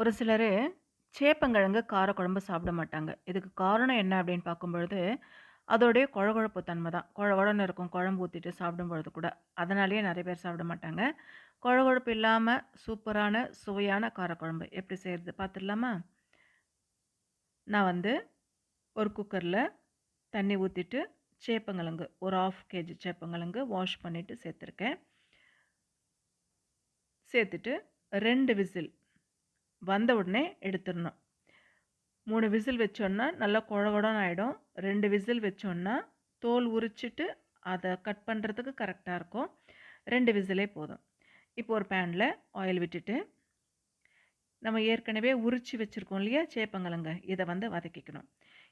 ஒரு சிலர் சேப்பங்கிழங்கு காரக்குழம்பு சாப்பிட மாட்டாங்க. இதுக்கு காரணம் என்ன அப்படின்னு பார்க்கும்பொழுது, அதோடைய குழகுழப்பு தன்மை தான். குழகுழன்னு இருக்கும் குழம்பு ஊற்றிட்டு சாப்பிடும்பொழுது கூட. அதனாலேயே நிறைய பேர் சாப்பிட மாட்டாங்க. குழகுழப்பு இல்லாமல் சூப்பரான சுவையான காரக்குழம்பு எப்படி செய்கிறது பார்த்துடலாமா? நான் வந்து ஒரு குக்கரில் தண்ணி ஊற்றிட்டு சேப்பங்கிழங்கு ஒரு 1/2 கேஜி சேப்பங்கிழங்கு வாஷ் பண்ணிவிட்டு சேர்த்துருக்கேன். சேர்த்துட்டு ரெண்டு விசில் வந்த உடனே எடுத்துடணும் மூணு விசில் வச்சோன்னா நல்லா குழகுடன் ஆகிடும் ரெண்டு விசில் வச்சோன்னா, தோல் உரிச்சிட்டு அதை கட் பண்ணுறதுக்கு கரெக்டாக இருக்கும். ரெண்டு விசிலே போதும். இப்போ ஒரு பேனில் ஆயில் விட்டுட்டு, நம்ம ஏற்கனவே உரிச்சு வச்சுருக்கோம் இல்லையா சேப்பங்கிழங்க, இதை வந்து வதக்கிக்கணும்.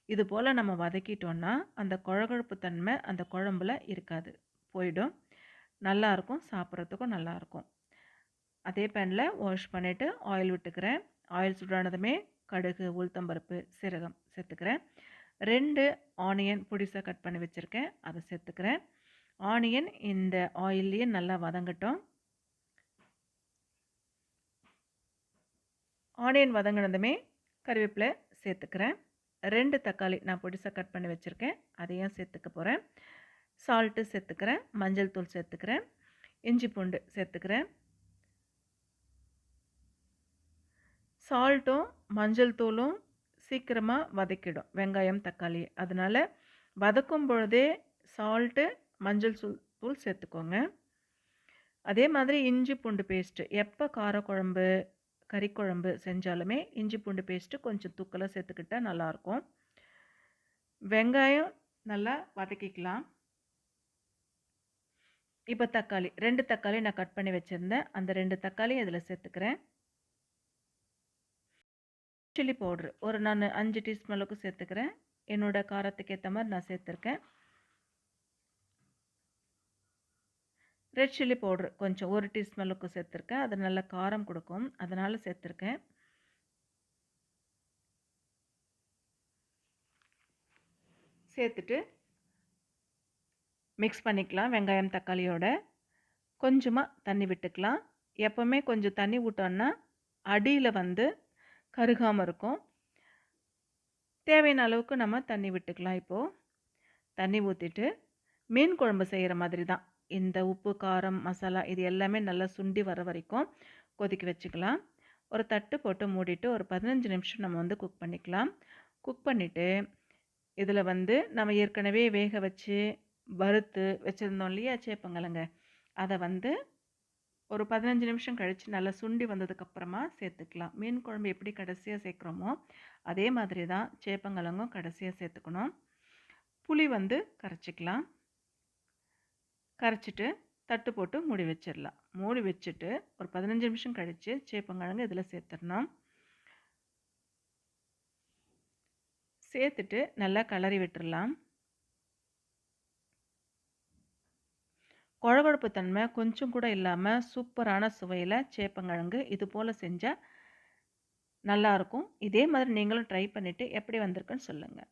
இது போல் நம்ம வதக்கிட்டோன்னா அந்த குழகுழப்பு தன்மை அந்த குழம்புல இருக்காது. போயிடும். நல்லாயிருக்கும் சாப்பிட்றதுக்கும் நல்லாயிருக்கும் அதே பேனில் வாஷ் பண்ணிவிட்டு ஆயில் விட்டுக்கிறேன். ஆயில் சூடானதுமே கடுகு, உளுத்தம்பருப்பு சீரகம் சேர்த்துக்கிறேன். ரெண்டு ஆனியன் புடிசாக கட் பண்ணி வச்சுருக்கேன் அதை சேர்த்துக்கிறேன். ஆனியன் இந்த ஆயில்லையே நல்லா வதங்கட்டும். ஆனியன் வதங்கினதுமே கருவேப்பிலை சேர்த்துக்கிறேன். ரெண்டு தக்காளி நான் புடிசாக கட் பண்ணி வச்சுருக்கேன் அதையும் சேர்த்துக்க போகிறேன் சால்ட்டு சேர்த்துக்கிறேன். மஞ்சள் தூள் சேர்த்துக்கிறேன். இஞ்சி பூண்டு சேர்த்துக்கிறேன். சால்ட்டும், மஞ்சள் தூளும் சீக்கிரமாக வதக்கிடும். வெங்காயம், தக்காளி. அதனால வதக்கும் பொழுதே சால்ட்டு, மஞ்சள் சூள் தூள் சேர்த்துக்கோங்க. அதே மாதிரி இஞ்சி பூண்டு பேஸ்ட்டு. எப்போ காரக்குழம்பு, கறிக்குழம்பு செஞ்சாலுமே இஞ்சி பூண்டு பேஸ்ட்டு கொஞ்சம் தூக்கலாக சேர்த்துக்கிட்டா நல்லாயிருக்கும் வெங்காயம் நல்லா வதக்கிக்கலாம். இப்போ தக்காளி ரெண்டு தக்காளி நான் கட் பண்ணி வச்சுருந்தேன் அந்த ரெண்டு தக்காளியும் இதில் சேர்த்துக்கிறேன். சில்லி பவுடர் ஒரு நானு 5 டீஸ்பூன் அளவுக்கு சேர்த்துக்கிறேன். என்னோட காரத்துக்கு ஏற்ற மாதிரி நான் சேர்த்துருக்கேன். ரெட் சில்லி பவுட்ரு கொஞ்சம் ஒரு டீஸ்பூன் அளவுக்கு சேர்த்துருக்கேன். அது நல்ல காரம் கொடுக்கும் அதனால் சேர்த்துருக்கேன். சேர்த்துட்டு மிக்ஸ் பண்ணிக்கலாம் வெங்காயம், தக்காளியோட. கொஞ்சமாக தண்ணி விட்டுக்கலாம். எப்போவுமே கொஞ்சம் தண்ணி விட்டோன்னா அடியில் வந்து கருகாமல் இருக்கும். தேவையான அளவுக்கு நம்ம தண்ணி விட்டுக்கலாம் இப்போது தண்ணி ஊற்றிட்டு மீன் குழம்பு செய்கிற மாதிரி தான். இந்த உப்பு, காரம், மசாலா இது எல்லாமே நல்லா சுண்டி வர வரைக்கும் கொதிக்க வச்சுக்கலாம். ஒரு தட்டு போட்டு மூடிட்டு ஒரு 15 நிமிஷம் நம்ம வந்து குக் பண்ணிக்கலாம். குக் பண்ணிவிட்டு இதில் வந்து நம்ம ஏற்கனவே வேக வச்சு, வறுத்து வச்சிருந்தோம் இல்லையா சேப்பங்கிழங்க, அதை வந்து ஒரு 15 நிமிஷம் கழித்து நல்லா சுண்டி வந்ததுக்கப்புறமா சேர்த்துக்கலாம். மீன் குழம்பு எப்படி கடைசியாக சேர்க்குறோமோ அதே மாதிரி தான் சேப்பங்கிழங்கும் கடைசியாக சேர்த்துக்கணும். புளி வந்து கரைச்சிக்கலாம் கரைச்சிட்டு தட்டு போட்டு மூடி வச்சிடலாம் மூடி வச்சுட்டு ஒரு 15 நிமிஷம் கழித்து சேப்பங்கிழங்கு இதில் சேர்த்துடணும் சேர்த்துட்டு நல்லா கிளறி விட்டுடலாம் கொழகொழப்பு தன்மை கொஞ்சம் கூட இல்லாமல் சூப்பரான சுவையில் சேப்பங்கிழங்கு இது போல் செஞ்சால் நல்லாயிருக்கும் இதே மாதிரி நீங்களும் ட்ரை பண்ணிவிட்டு எப்படி வந்திருக்குன்னு சொல்லுங்கள்